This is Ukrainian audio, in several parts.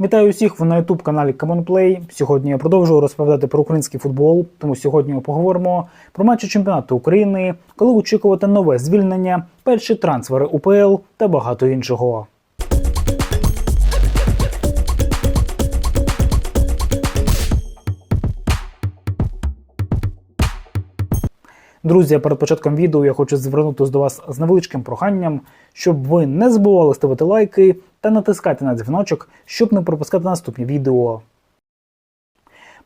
Вітаю усіх ви на youtube каналі Common Play. Сьогодні я продовжую розповідати про український футбол. Тому сьогодні ми поговоримо про матчі чемпіонату України, коли очікувати нове звільнення, перші трансфери УПЛ та багато іншого. Друзі, перед початком відео я хочу звернутися до вас з невеличким проханням, щоб ви не забували ставити лайки та натискати на дзвіночок, щоб не пропускати наступні відео.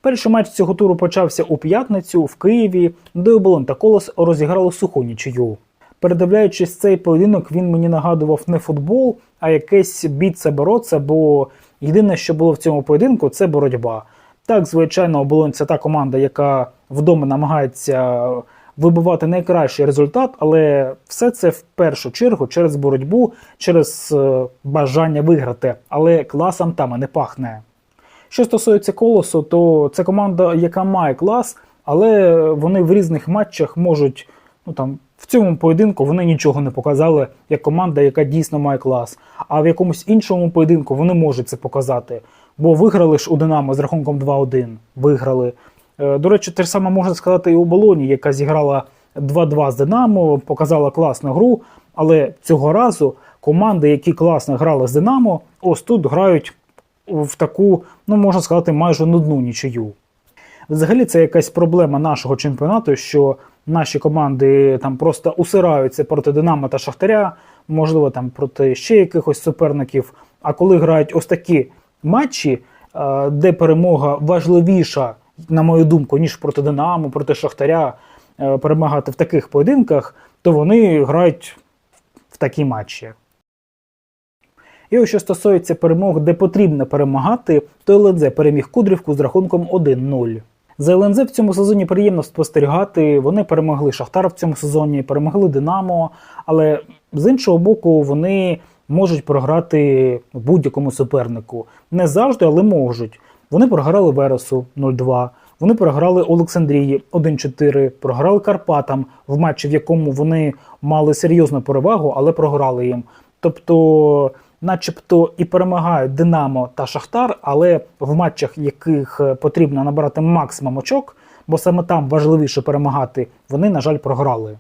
Перший матч цього туру почався у п'ятницю в Києві, де оболонь та колос розіграли суху нічию. Передивляючись цей поєдинок, він мені нагадував не футбол, а якесь бійце бороться, бо єдине, що було в цьому поєдинку, це боротьба. Так, звичайно, оболонь це та команда, яка вдома намагається вибивати найкращий результат, але все це в першу чергу через боротьбу, через е, бажання виграти, але класом там і не пахне. Що стосується колосу, то це команда, яка має клас, але вони в різних матчах можуть, ну там в цьому поєдинку вони нічого не показали як команда, яка дійсно має клас. А в якомусь іншому поєдинку вони можуть це показати. Бо виграли ж у Динамо з рахунком 2-1. Виграли. Е, До речі, те ж саме можна сказати і у Болоні, яка зіграла 2-2 з Динамо, показала класну гру. Але цього разу команди, які класно грали з Динамо, ось тут грають в таку, ну можна сказати, майже нудну нічию. Взагалі, це якась проблема нашого чемпіонату, що наші команди там просто усираються проти Динамо та Шахтаря, можливо, там проти ще якихось суперників. А коли грають ось такі матчі, е, де перемога важливіша, на мою думку, ніж проти Динамо, проти Шахтаря, е, перемагати в таких поєдинках, то вони грають в такі матчі. І ось що стосується перемог, де потрібно перемагати, то ЛНЗ переміг Кудрівку з рахунком 1-0. За ЛНЗ в цьому сезоні приємно спостерігати. Вони перемогли Шахтар в цьому сезоні, перемогли Динамо, але з іншого боку, вони можуть програти будь-якому супернику. Не завжди, але можуть. Вони програли Вересу 0-2. Вони програли Олександрії 1-4, програли Карпатам в матчі, в якому вони мали серйозну перевагу, але програли їм. Тобто, начебто і перемагають Динамо та Шахтар, але в матчах, яких е, потрібно набрати максимум очок, бо саме там важливіше перемагати, вони, на жаль, програли.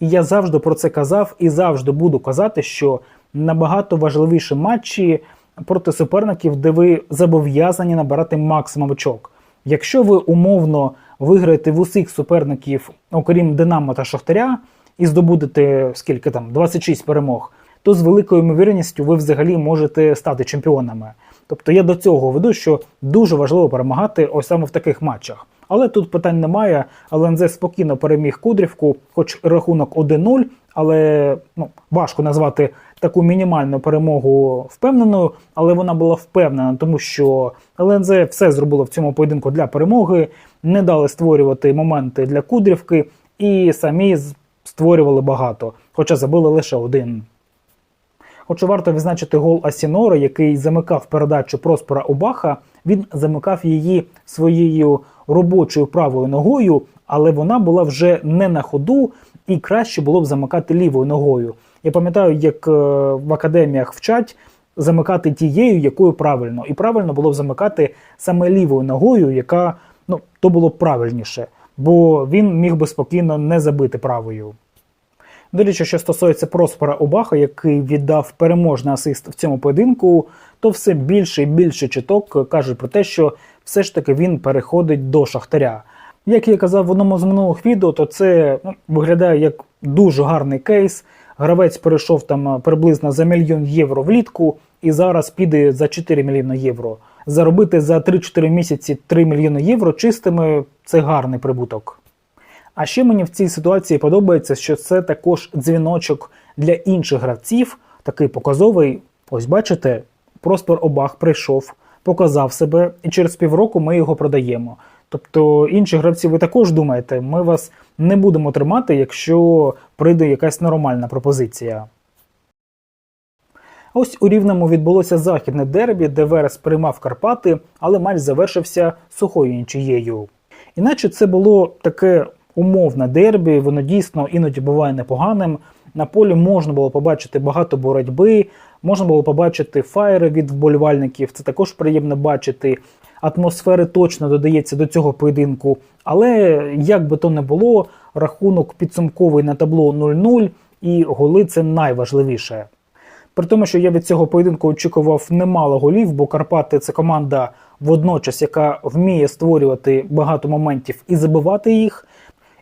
І я завжди про це казав і завжди буду казати, що набагато важливіші матчі проти суперників, де ви зобов'язані набирати максимум очок. Якщо ви умовно виграєте в усіх суперників, окрім Динамо та Шахтаря, і здобудете скільки там 26 перемог, то з великою ймовірністю ви взагалі можете стати чемпіонами. Тобто я до цього веду, що дуже важливо перемагати ось саме в таких матчах. Але тут питань немає. ЛНЗ спокійно переміг Кудрівку, хоч рахунок 1-0, але ну, важко назвати таку мінімальну перемогу впевненою, але вона була впевнена, тому що ЛНЗ все зробило в цьому поєдинку для перемоги, не дали створювати моменти для Кудрівки і самі створювали багато, хоча забили лише один. Хоча варто відзначити гол Асінора, який замикав передачу Проспера Обаха. Він замикав її своєю робочою правою ногою, але вона була вже не на ходу, і краще було б замикати лівою ногою. Я пам'ятаю, як е, в академіях вчать замикати тією, якою правильно, і правильно було б замикати саме лівою ногою, яка ну то було б правильніше, бо він міг би спокійно не забити правою. До речі, що стосується Проспера Обаха, який віддав переможний асист в цьому поєдинку, то все більше і більше чіток кажуть про те, що все ж таки він переходить до Шахтаря. Як я казав в одному з минулих відео, то це ну, виглядає як дуже гарний кейс. Гравець перейшов там е, приблизно за мільйон євро влітку і зараз піде за 4 мільйони євро. Заробити за 3-4 місяці 3 мільйони євро чистими це гарний прибуток. А ще мені в цій ситуації подобається, що це також дзвіночок для інших гравців, такий показовий. Ось бачите, Проспер Обах прийшов, показав себе, і через півроку ми його продаємо. Тобто інші гравці, ви також думаєте, ми вас не будемо тримати, якщо прийде якась нормальна пропозиція. Ось у Рівному відбулося західне дербі, де Верес приймав Карпати, але матч завершився сухою нічиєю. Іначе це було таке умовне дербі, воно дійсно іноді буває непоганим. На полі можна було побачити багато боротьби, Можна було побачити фаєри від вболівальників, це також приємно бачити. Атмосфери точно додається до цього поєдинку. Але як би то не було, рахунок підсумковий на табло 0-0, і голи це найважливіше. При тому, що я від цього поєдинку очікував немало голів, бо Карпати це команда водночас, яка вміє створювати багато моментів і забивати їх.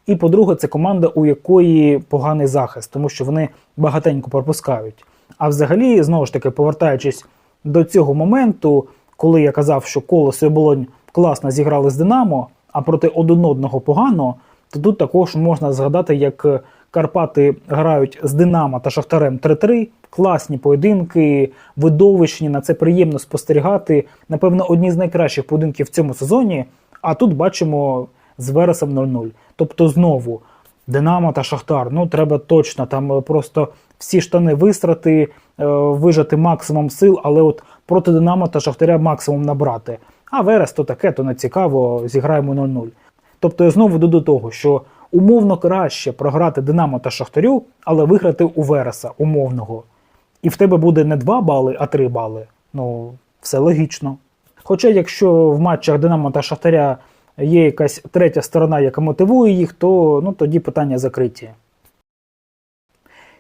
І по-друге, це команда, у якої поганий захист, тому що вони багатенько пропускають. А взагалі, знову ж таки, повертаючись до цього моменту, коли я казав, що Колос і Оболонь класно зіграли з Динамо, а проти один одного погано, то тут також можна згадати, як Карпати грають з Динамо та Шахтарем 3-3. Класні поєдинки, видовищні, на це приємно спостерігати. Напевно, одні з найкращих поєдинків в цьому сезоні. А тут бачимо з Вересом 0-0. Тобто, знову Динамо та Шахтар. Ну, треба точно там просто всі штани висрати, е, вижати максимум сил, але от проти Динамо та Шахтаря максимум набрати. А Верес то таке, то не цікаво, зіграємо 0-0. Тобто я знову йду до того, що умовно краще програти Динамо та Шахтарю, але виграти у Вереса умовного. І в тебе буде не 2 бали, а 3 бали. Ну, все логічно. Хоча, якщо в матчах Динамо та Шахтаря є якась третя сторона, яка мотивує їх, то ну, тоді питання закриті.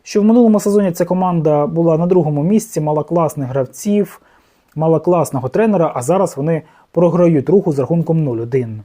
Що в минулому сезоні ця команда була на другому місці, мала класних гравців, мала класного тренера, а зараз вони програють руху з рахунком 0-1.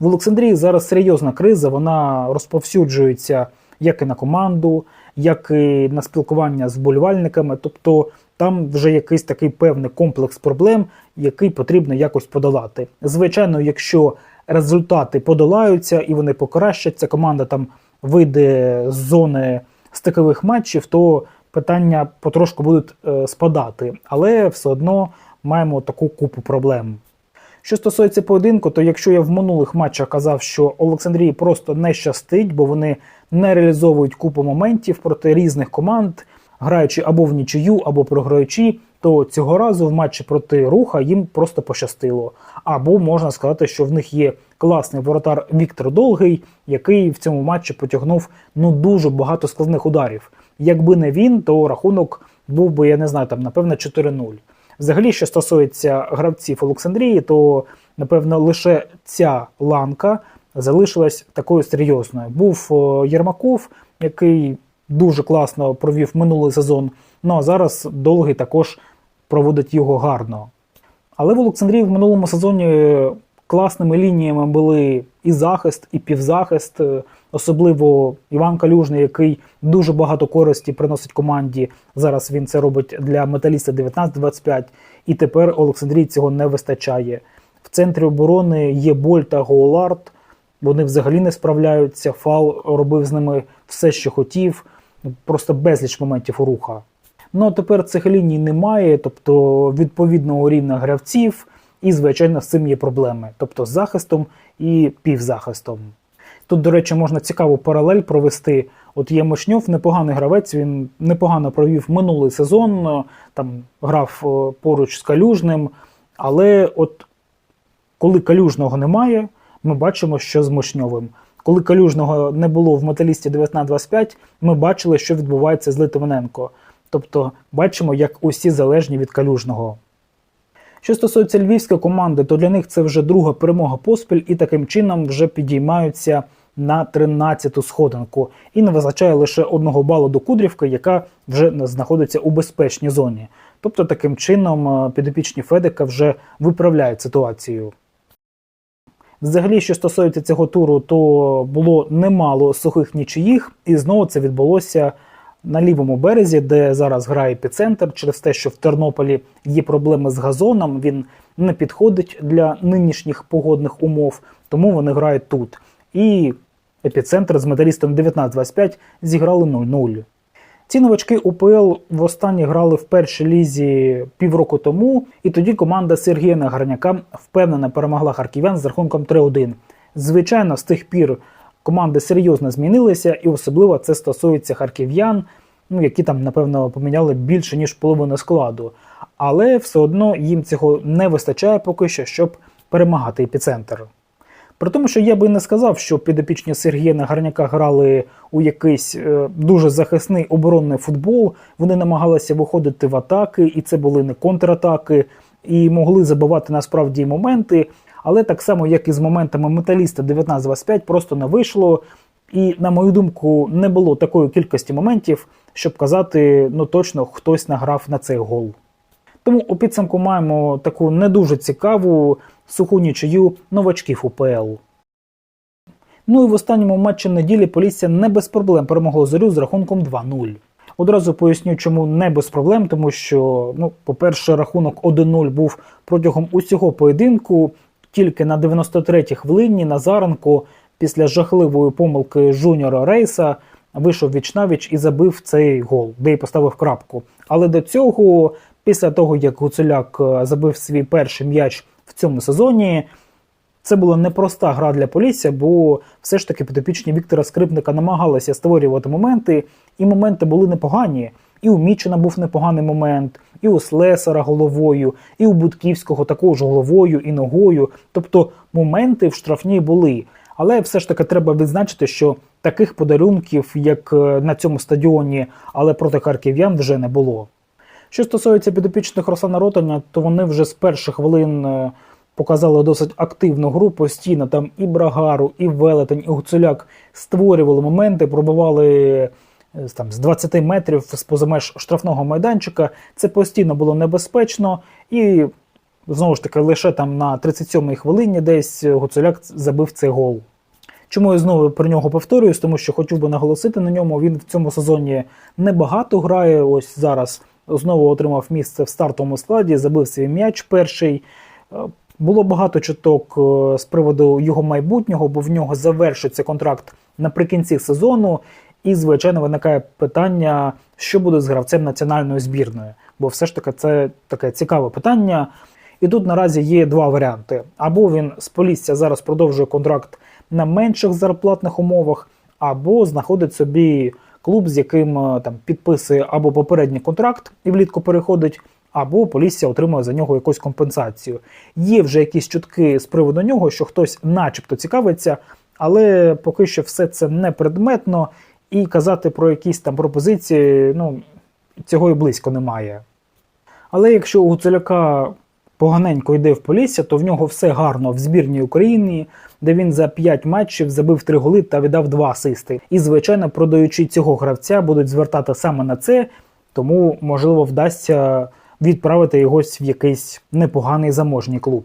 В Олександрії зараз серйозна криза, вона розповсюджується як і на команду, як і на спілкування з вболівальниками. Тобто там вже якийсь такий певний комплекс проблем, який потрібно якось подолати. Звичайно, якщо результати подолаються і вони покращаться, команда там вийде з зони стикових матчів, то питання потрошку будуть е, спадати, але все одно маємо таку купу проблем. Що стосується поєдинку, то якщо я в минулих матчах казав, що Олександрії просто не щастить, бо вони не реалізовують купу моментів проти різних команд, граючи або в нічию, або програючи, то цього разу в матчі проти руха їм просто пощастило. Або можна сказати, що в них є класний воротар Віктор Долгий, який в цьому матчі потягнув ну дуже багато складних ударів. Якби не він, то рахунок був би, я не знаю, там напевно 4-0. Взагалі, що стосується гравців Олександрії, то напевно лише ця ланка залишилась такою серйозною. Був Єрмаков, який дуже класно провів минулий сезон. Ну а зараз довгий також проводить його гарно. Але в Олександрії в минулому сезоні класними лініями були і захист, і півзахист, е, особливо Іван Калюжний, який дуже багато користі приносить команді. Зараз він це робить для металіста 19-25, і тепер Олександрії цього не вистачає. В центрі оборони є Боль та Гоулард. Вони взагалі не справляються. Фал робив з ними все, що хотів, просто безліч моментів руха. Ну а тепер цих ліній немає, тобто відповідного рівня гравців, і, звичайно, з цим є проблеми, тобто з захистом і півзахистом. Тут, до речі, можна цікаву паралель провести. От є Мишньов, непоганий гравець, він непогано провів минулий сезон, там грав е, поруч з Калюжним. Але от коли Калюжного немає, ми бачимо, що з Мишньовим. Коли Калюжного не було в металісті 19-25, ми бачили, що відбувається з Литвиненко. Тобто бачимо, як усі залежні від Калюжного. Що стосується львівської команди, то для них це вже друга перемога поспіль, і таким чином вже підіймаються на 13-ту сходинку і не визначає лише одного балу до Кудрівки, яка вже знаходиться у безпечній зоні. Тобто, таким чином підопічні Федека вже виправляють ситуацію. Взагалі, що стосується цього туру, то було немало сухих нічиїх, і знову це відбулося на лівому березі, де зараз грає епіцентр, через те, що в Тернополі є проблеми з газоном, він не підходить для нинішніх погодних умов, тому вони грають тут. І епіцентр з металістом 19-25 зіграли 0-0. Ці новачки УПЛ востаннє грали в першій лізі півроку тому, і тоді команда Сергія Нагарняка впевнено перемогла харків'ян з рахунком 3-1. Звичайно, з тих пір команди серйозно змінилися, і особливо це стосується харків'ян, ну які там, напевно, поміняли більше ніж половину складу. Але все одно їм цього не вистачає поки що, щоб перемагати епіцентр. При тому, що я би не сказав, що підопічні Сергія Нагарняка грали у якийсь е, дуже захисний оборонний футбол. Вони намагалися виходити в атаки, і це були не контратаки, і могли забивати насправді моменти. Але так само, як і з моментами металіста 19-25, просто не вийшло. І, на мою думку, не було такої кількості моментів, щоб казати, ну точно хтось награв на цей гол. Тому у підсумку маємо таку не дуже цікаву суху нічию новачків УПЛ. Ну і в останньому матчі неділі Полісся не без проблем перемогло зорю з рахунком 2-0. Одразу поясню, чому не без проблем, тому що, ну, по-перше, рахунок 1-0 був протягом усього поєдинку. Тільки на 93-й хвилині Назаренко після жахливої помилки жуніора Рейса вийшов вічнавіч і забив цей гол, де й поставив крапку. Але до цього, після того як Гуцуляк е, забив свій перший м'яч в цьому сезоні, це була непроста гра для Полісся, бо все ж таки підопічні Віктора Скрипника намагалися створювати моменти, і моменти були непогані. І у Мічина був непоганий момент, і у Слесара головою, і у Будківського також головою і ногою. Тобто моменти в штрафній були. Але все ж таки треба відзначити, що таких подарунків, як е, на цьому стадіоні, але проти харків'ян вже не було. Що стосується підопічних Руслана Ротаня, то вони вже з перших хвилин е, показали досить активну гру. Постійно там і Брагару, і Велетень, і Гуцуляк створювали моменти, пробували е, там з 20 метрів з поза меж штрафного майданчика. Це постійно було небезпечно і. Знову ж таки, лише там на 37-й хвилині десь Гуцуляк забив цей гол. Чому я знову про нього повторююсь, тому що хотів би наголосити на ньому. Він в цьому сезоні небагато грає. Ось зараз знову отримав місце в стартовому складі, забив свій м'яч перший. Було багато чуток е, з приводу його майбутнього, бо в нього завершиться контракт наприкінці сезону. І, звичайно, виникає питання, що буде з гравцем національної збірної. Бо все ж таки це таке цікаве питання. І тут наразі є два варіанти: або він з Полісся зараз продовжує контракт на менших зарплатних умовах, або знаходить собі клуб, з яким е, там підписує або попередній контракт і влітку переходить, або Полісся отримує за нього якусь компенсацію. Є вже якісь чутки з приводу нього, що хтось, начебто, цікавиться, але поки що все це не предметно, і казати про якісь там пропозиції, ну цього і близько немає. Але якщо у Гуцуляка поганенько йде в Полісся, то в нього все гарно в збірній Україні, де він за 5 матчів забив 3 голи та віддав 2 асисти. І, звичайно, продаючи цього гравця, будуть звертати саме на це, тому можливо вдасться відправити його в якийсь непоганий заможній клуб.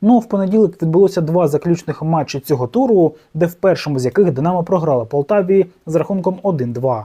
Ну, в понеділок відбулося два заключних матчі цього туру, де в першому з яких Динамо програла Полтаві з рахунком 1-2.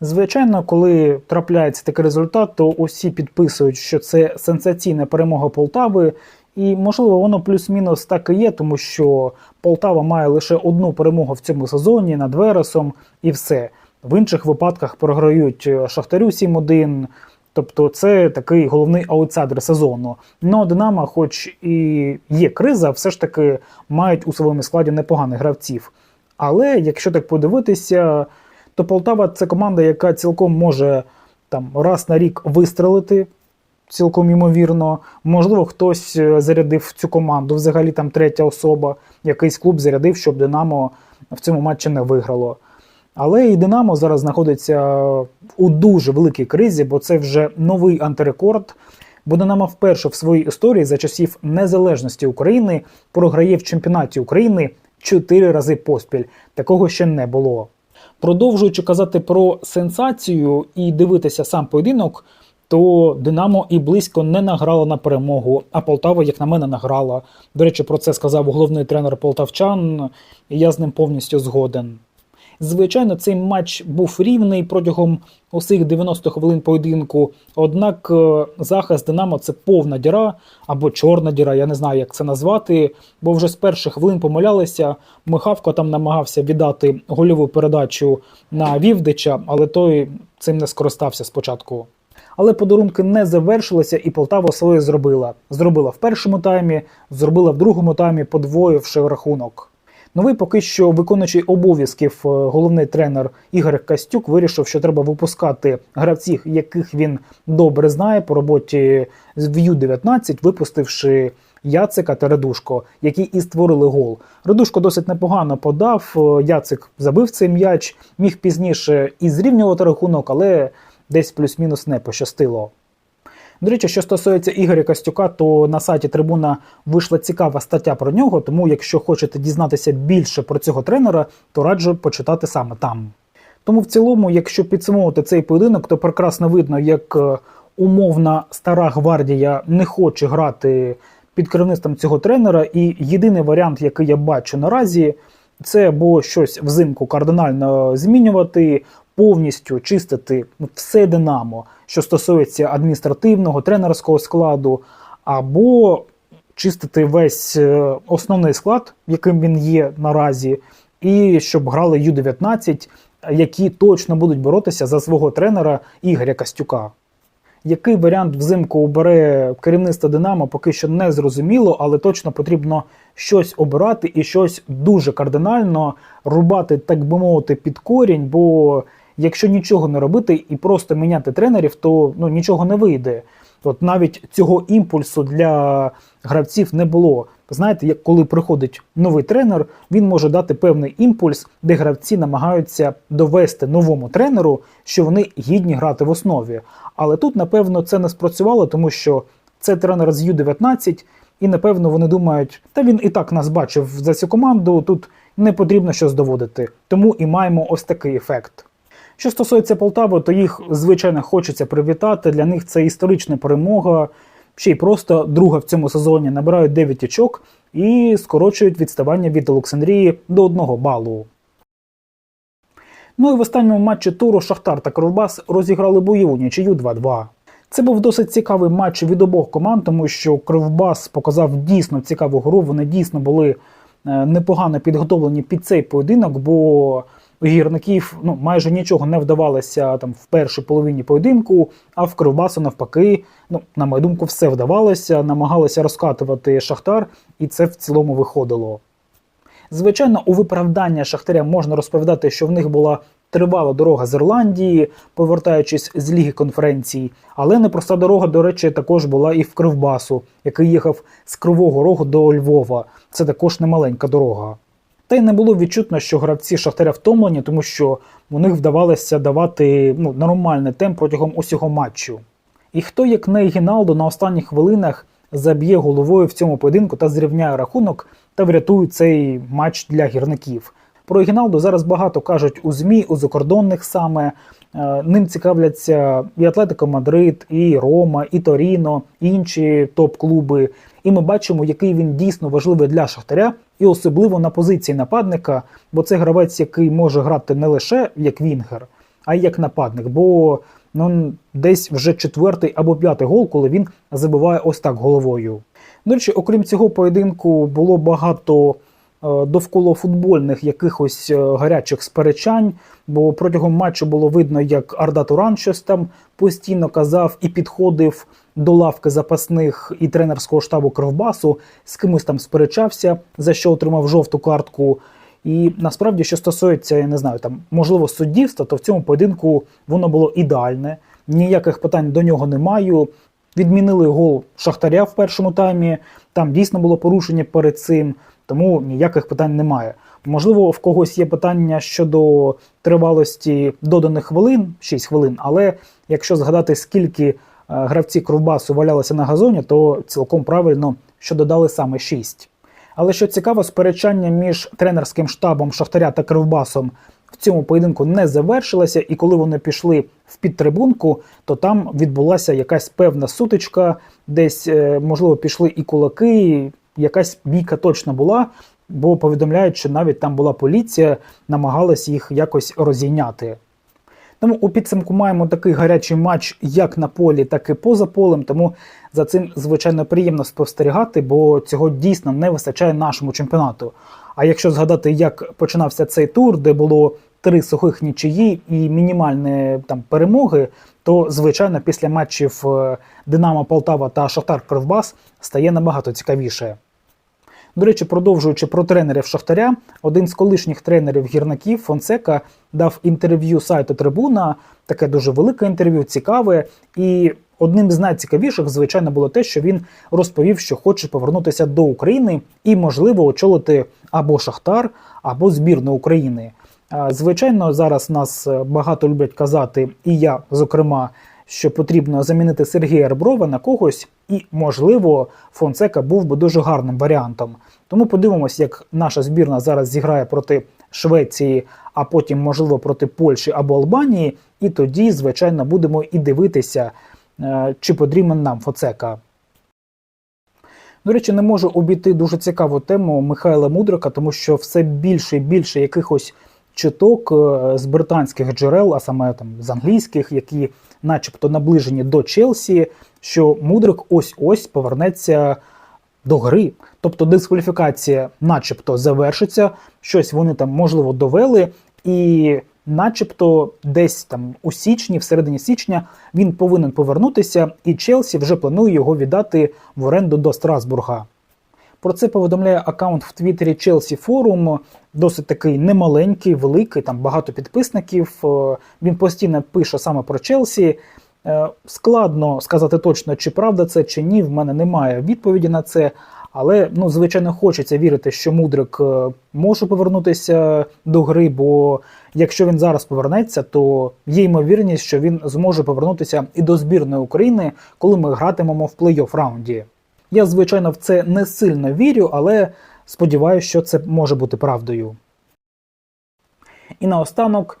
Звичайно, коли трапляється такий результат, то усі підписують, що це сенсаційна перемога Полтави, і можливо воно плюс-мінус так і є, тому що Полтава має лише одну перемогу в цьому сезоні над Вересом, і все. В інших випадках програють Шахтарю 7-1. Тобто це такий головний аутсайдер сезону. Но Динамо, хоч і є криза, все ж таки мають у своєму складі непоганих гравців. Але якщо так подивитися, то Полтава це команда, яка цілком може там раз на рік вистрелити. Цілком ймовірно, можливо, хтось е, зарядив цю команду, взагалі там третя особа, якийсь клуб зарядив, щоб Динамо в цьому матчі не виграло. Але і Динамо зараз знаходиться у дуже великій кризі, бо це вже новий антирекорд. Бо Динамо вперше в своїй історії за часів незалежності України програє в чемпіонаті України чотири рази поспіль. Такого ще не було. Продовжуючи казати про сенсацію і дивитися сам поєдинок, то Динамо і близько не награла на перемогу, а Полтава, як на мене, награла. До речі, про це сказав головний тренер полтавчан, і я з ним повністю згоден. Звичайно, цей матч був рівний протягом усіх 90 хвилин поєдинку. Однак е, захист Динамо це повна діра або чорна діра, я не знаю, як це назвати. Бо вже з перших хвилин помилялися. Михавко там намагався віддати гольову передачу на Вівдича, але той цим не скористався спочатку. Але подарунки не завершилися, і Полтава своє зробила. Зробила в першому таймі, зробила в другому таймі, подвоївши рахунок. Новий поки що виконуючий обов'язків е, головний тренер Ігор Костюк вирішив, що треба випускати гравців, яких він добре знає по роботі з Ю-19, випустивши Яцика та Редушко, які і створили гол. Редушко досить непогано подав. е, Яцик забив цей м'яч, міг пізніше і зрівнювати рахунок, але десь плюс-мінус не пощастило. До речі, що стосується Ігоря Костюка, то на сайті Трибуна вийшла цікава стаття про нього. Тому, якщо хочете дізнатися більше про цього тренера, то раджу почитати саме там. Тому в цілому, якщо підсумовувати цей поєдинок, то прекрасно видно, як е, умовна стара гвардія не хоче грати під керівництвом цього тренера. І єдиний варіант, який я бачу наразі, це або щось взимку кардинально змінювати, повністю чистити ну, все Динамо, що стосується адміністративного тренерського складу, або чистити весь е, основний склад, яким він є наразі, і щоб грали Ю-19, які точно будуть боротися за свого тренера Ігоря Костюка. Який варіант взимку обере керівництво Динамо, поки що не зрозуміло, але точно потрібно щось обирати і щось дуже кардинально рубати, так би мовити, під корінь. Бо якщо нічого не робити і просто міняти тренерів, то ну, нічого не вийде. От навіть цього імпульсу для гравців не було. Знаєте, як коли приходить новий тренер, він може дати певний імпульс, де гравці намагаються довести новому тренеру, що вони гідні грати в основі. Але тут, напевно, це не спрацювало, тому що це тренер з Ю-19, і напевно вони думають, та він і так нас бачив за цю команду, тут не потрібно щось доводити. Тому і маємо ось такий ефект. Що стосується Полтави, то їх звичайно хочеться привітати. Для них це історична перемога. Ще й просто друга в цьому сезоні набирають 9 очок і скорочують відставання від Олександрії до 1 балу. Ну і в останньому матчі туру Шахтар та Кровбас розіграли бойову нічию 2-2. Це був досить цікавий матч від обох команд, тому що Кривбас показав дійсно цікаву гру. Вони дійсно були е, непогано підготовлені під цей поєдинок, бо гірників ну, майже нічого не вдавалося там в першій половині поєдинку, а в Кривбасу навпаки, ну, на мою думку, все вдавалося, намагалися розкатувати Шахтар, і це в цілому виходило. Звичайно, у виправдання Шахтаря можна розповідати, що в них була тривала дорога з Ірландії, повертаючись з Ліги конференцій. Але непроста дорога, до речі, також була і в Кривбасу, який їхав з Кривого Рогу до Львова. Це також немаленька дорога. Та й не було відчутно, що гравці Шахтаря втомлені, тому що у них вдавалося давати ну, нормальний темп протягом усього матчу. І хто, як не Гіналдо, на останніх хвилинах заб'є головою в цьому поєдинку та зрівняє рахунок та врятує цей матч для гірників. Про Гіналдо зараз багато кажуть у ЗМІ, у закордонних саме. Е, Ним цікавляться і Атлетико Мадрид, і Рома, і Торіно, і інші топ-клуби. І ми бачимо, який він дійсно важливий для Шахтаря, і особливо на позиції нападника, бо це гравець, який може грати не лише як Вінгер, а й як нападник. Бо ну, десь вже четвертий або п'ятий гол, коли він забиває ось так головою. До речі, окрім цього поєдинку, було багато е, довкола футбольних якихось е, гарячих сперечань, бо протягом матчу було видно, як Арда Туран щось там постійно казав і підходив до лавки запасних і тренерського штабу Кровбасу, з кимось там сперечався, за що отримав жовту картку. І насправді, що стосується, я не знаю, там можливо суддівства, то в цьому поєдинку воно було ідеальне. Ніяких питань до нього не маю. Відмінили гол Шахтаря в першому таймі. Там дійсно було порушення перед цим, тому ніяких питань немає. Можливо, в когось є питання щодо тривалості доданих хвилин, 6 хвилин, але якщо згадати, скільки гравці Кровбасу валялися на газоні, то цілком правильно, що додали саме 6. Але що цікаво, сперечання між тренерським штабом Шахтаря та Кривбасом в цьому поєдинку не завершилося, і коли вони пішли в підтрибунку, то там відбулася якась певна сутичка, десь, е, можливо, пішли і кулаки, і якась бійка точно була, бо повідомляють, що навіть там була поліція, намагалась їх якось розійняти. Тому у підсумку маємо такий гарячий матч як на полі, так і поза полем. Тому за цим звичайно приємно спостерігати, бо цього дійсно не вистачає нашому чемпіонату. А якщо згадати, як починався цей тур, де було три сухих нічиї і мінімальні там перемоги, то звичайно після матчів е, Динамо Полтава та Шахтар Кривбас стає набагато цікавіше. До речі, продовжуючи про тренерів Шахтаря, один з колишніх тренерів гірників Фонсека дав інтерв'ю сайту Трибуна, таке дуже велике інтерв'ю, цікаве. І одним з найцікавіших, звичайно, було те, що він розповів, що хоче повернутися до України і, можливо, очолити або Шахтар, або збірну України. Звичайно, зараз нас е, багато люблять казати, і я, зокрема, що потрібно замінити Сергія Реброва на когось, і, можливо, Фонсека був би дуже гарним варіантом. Тому подивимось, як наша збірна зараз зіграє проти Швеції, а потім, можливо, проти Польщі або Албанії. І тоді, звичайно, будемо і дивитися, е, чи потрібен нам Фонсека. До речі, не можу обійти дуже цікаву тему Михайла Мудрика, тому що все більше і більше якихось чуток е, з британських джерел, а саме там з англійських, які, начебто, наближені до Челсі, що Мудрик ось-ось повернеться до гри. Тобто дискваліфікація, начебто, завершиться, щось вони там можливо довели, і, начебто, десь там у січні, в середині січня, він повинен повернутися, і Челсі вже планує його віддати в оренду до Страсбурга. Про це повідомляє аккаунт в Твіттері Chelsea Forum, досить такий немаленький, великий, там багато підписників. Е, Він постійно пише саме про Челсі. Е, Складно сказати точно, чи правда це, чи ні. В мене немає відповіді на це. Але ну, звичайно, хочеться вірити, що Мудрик е, може повернутися до гри, бо якщо він зараз повернеться, то є ймовірність, що він зможе повернутися і до збірної України, коли ми гратимемо в плей-офф раунді. Я, звичайно, в це не сильно вірю, але сподіваюся, що це може бути правдою. І наостанок,